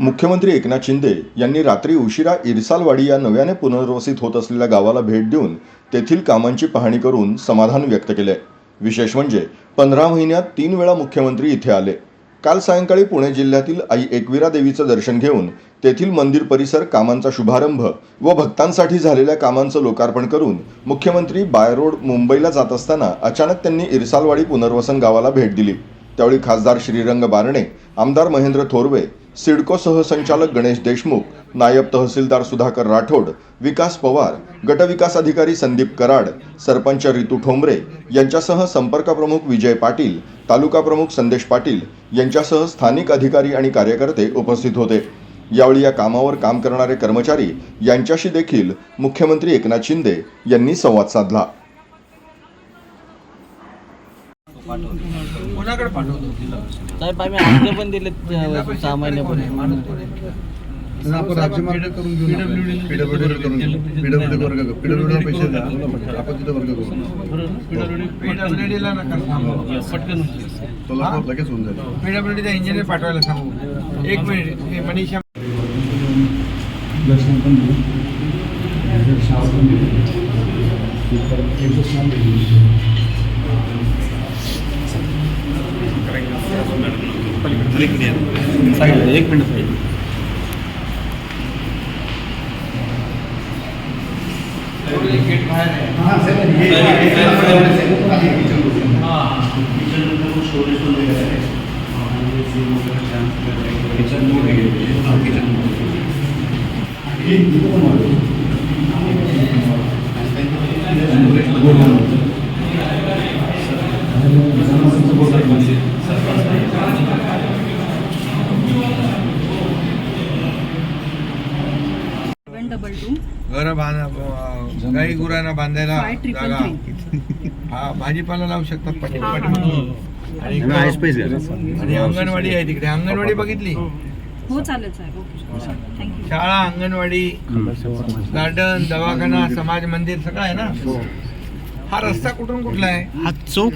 मुख्यमंत्री एकनाथ शिंदे यांनी रात्री उशिरा इरसालवाडी या नव्याने पुनर्वसित होत असलेल्या गावाला भेट देऊन तेथील कामांची पाहणी करून समाधान व्यक्त केले. विशेष म्हणजे पंधरा महिन्यात तीन वेळा मुख्यमंत्री इथे आले. काल सायंकाळी पुणे जिल्ह्यातील आई एकविरा देवीचं दर्शन घेऊन तेथील मंदिर परिसर कामांचा शुभारंभ व भक्तांसाठी झालेल्या कामांचं लोकार्पण करून मुख्यमंत्री बाय रोड मुंबईला जात असताना अचानक त्यांनी इरसालवाडी पुनर्वसन गावाला भेट दिली. त्यावेळी खासदार श्रीरंग बारणे आमदार महेंद्र थोरवे सिडको सहसंचालक गणेश देशमुख नायब तहसीलदार सुधाकर राठोड विकास पवार गटविकास अधिकारी संदीप कराड सरपंच रितू ठोंबरे यांच्यासह संपर्क प्रमुख विजय पाटील तालुका प्रमुख संदेश पाटील यांच्यासह स्थानिक अधिकारी आणि कार्यकर्ते उपस्थित होते. यावेळी या कामावर काम करणारे कर्मचारी यांच्याशी देखील मुख्यमंत्री एकनाथ शिंदे यांनी संवाद साधला. कोणाकडे पाठवतो? साहेब आम्ही अर्ज पण दिले सहा महिन्यापूर्वी तर आपण राज्यमार्ग करून घेऊ ना पीडब्ल्यूडी करून घेऊ पीडब्ल्यूडी वर्ग करू. पीडब्ल्यूडी पैसे द्या आपण तिथे वर्ग करू. पीडब्ल्यूडीला नका सांगू पटकन सोलापूर लगेच होऊन जाईल. पीडब्ल्यूडीचा इंजिनियर पाठवायला सांगू एक मिनिट हे मनीषा. दर्शन पण देऊ एक मिनिट सेवन डबल टू घर बांधा गाई गुरांना बांधायला जागा. हा भाजीपाला लावू शकतात पाठी आणि आणि अंगणवाडी आहे तिकडे. अंगणवाडी बघितली? हो चालेल साहेब ओके थँक्यू शाळा अंगणवाडी गार्डन दवाखाना समाज मंदिर सगळं आहे ना? हा रस्ता कुठून कुठला आहे? हा चौक